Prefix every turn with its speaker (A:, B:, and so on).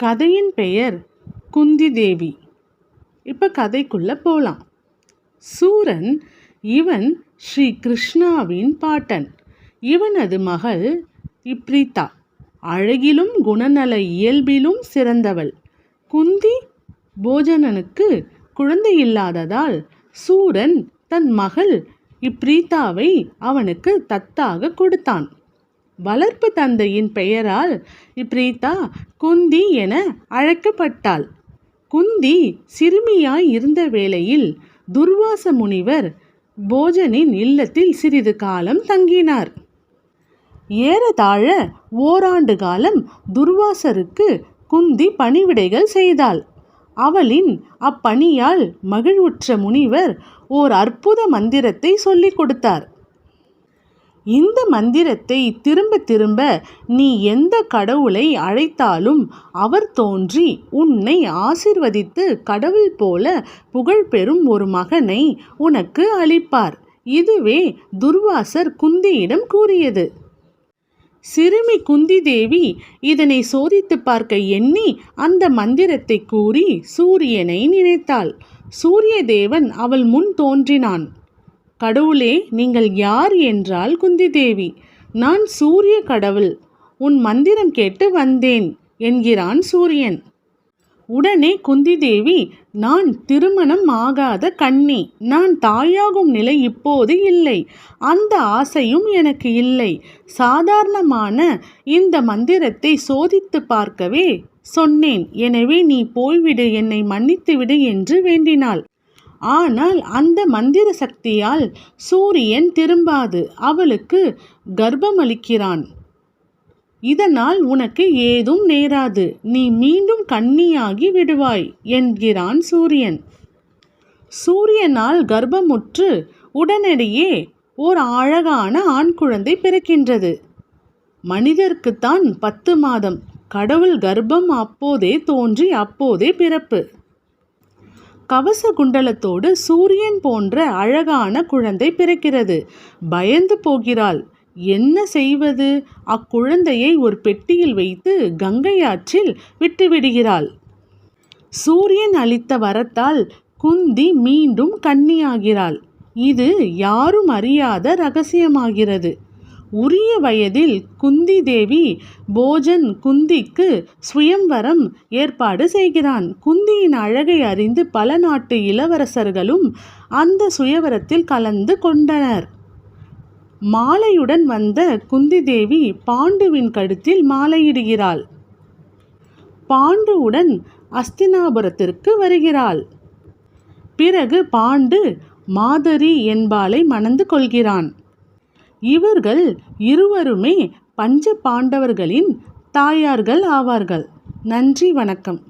A: கதையின் பெயர் குந்தி தேவி இப்போ கதைக்குள்ளே போகலாம் சூரன் இவன் ஸ்ரீ கிருஷ்ணாவின் பாட்டன். இவனது மகள் இப்ரிதா. அழகிலும் குணநல இயல்பிலும் சிறந்தவள். குந்தி போஜனனுக்கு குழந்தை இல்லாததால் சூரன் தன் மகள் இப்ரீதாவை அவனுக்கு தத்தாக கொடுத்தான். வளர்ப்பு தந்தையின் பெயரால் இப்ரீதா குந்தி என அழைக்கப்பட்டாள். குந்தி சிறுமியாய் இருந்த வேளையில் துர்வாச முனிவர் போஜனின் இல்லத்தில் சிறிது காலம் தங்கினார். ஏறதாழ ஓராண்டு காலம் துர்வாசருக்கு குந்தி பணிவிடைகள் செய்தாள். அவளின் அப்பணியால் மகிழ்வுற்ற முனிவர் ஓர் அற்புத மந்திரத்தை சொல்லிக் கொடுத்தார். இந்த மந்திரத்தை திரும்ப திரும்ப நீ எந்த கடவுளை அழைத்தாலும் அவர் தோன்றி உன்னை ஆசிர்வதித்து கடவுள் போல புகழ் பெறும் ஒரு மகனை உனக்கு அளிப்பார். இதுவே துர்வாசர் குந்தியிடம் கூறியது. சிறுமி குந்தி தேவி இதனை சோதித்து பார்க்க எண்ணி அந்த மந்திரத்தை கூறி சூரியனை நினைத்தாள். சூரிய தேவன் அவள் முன் தோன்றினான். கடவுளே நீங்கள் யார் என்றால் குந்தி தேவி நான் சூரிய கடவுள். உன் மந்திரம் கேட்டு வந்தேன் என்கிறான் சூரியன். உடனே குந்தி தேவி நான் திருமணம் ஆகாத கண்ணி நான் தாயாகும் நிலை இப்போது இல்லை. அந்த ஆசையும் எனக்கு இல்லை. சாதாரணமான இந்த மந்திரத்தை சோதித்து பார்க்கவே சொன்னேன். எனவே நீ போய்விடு என்னை மன்னித்துவிடு என்று வேண்டினாள். ஆனால் அந்த மந்திர சக்தியால் சூரியன் திரும்பாது அவளுக்கு கர்ப்பமளிக்கிறான். இதனால் உனக்கு ஏதும் நேராது நீ மீண்டும் கன்னியாகி விடுவாய் என்கிறான் சூரியன். சூரியனால் கர்ப்பமுற்று உடனடியே ஓர் அழகான ஆண் குழந்தை பிறக்கின்றது. மனிதர்க்குத்தான் பத்து மாதம் கடவுள் கர்ப்பம் அப்போதே தோன்றி அப்போதே பிறப்பு. கவச குண்டலத்தோடு சூரியன் போன்ற அழகான குழந்தை பிறக்கிறது. பயந்து போகிறாள். என்ன செய்வது? அக்குழந்தையை ஒரு பெட்டியில் வைத்து கங்கை ஆற்றில் விட்டுவிடுகிறாள் சூரியன் அளித்த வரத்தால் குந்தி மீண்டும் கன்னியாகிறாள். இது யாரும் அறியாத ரகசியமாகிறது. உரிய வயதில் குந்தி தேவி போஜன் குந்திக்கு சுயம்வரம் ஏற்பாடு செய்கிறான். குந்தியின் அழகை அறிந்து பல நாட்டு இளவரசர்களும் அந்த சுயவரத்தில் கலந்து கொண்டனர். மாலையுடன் வந்த குந்தி தேவி பாண்டுவின் கழுத்தில் மாலையிடுகிறாள். பாண்டுவுடன் அஸ்தினாபுரத்திற்கு வருகிறாள். பிறகு பாண்டு மாதரி என்பாளை மணந்து கொள்கிறான். இவர்கள் இருவருமே பஞ்ச பாண்டவர்களின் தாயார்கள் ஆவார்கள். நன்றி வணக்கம்.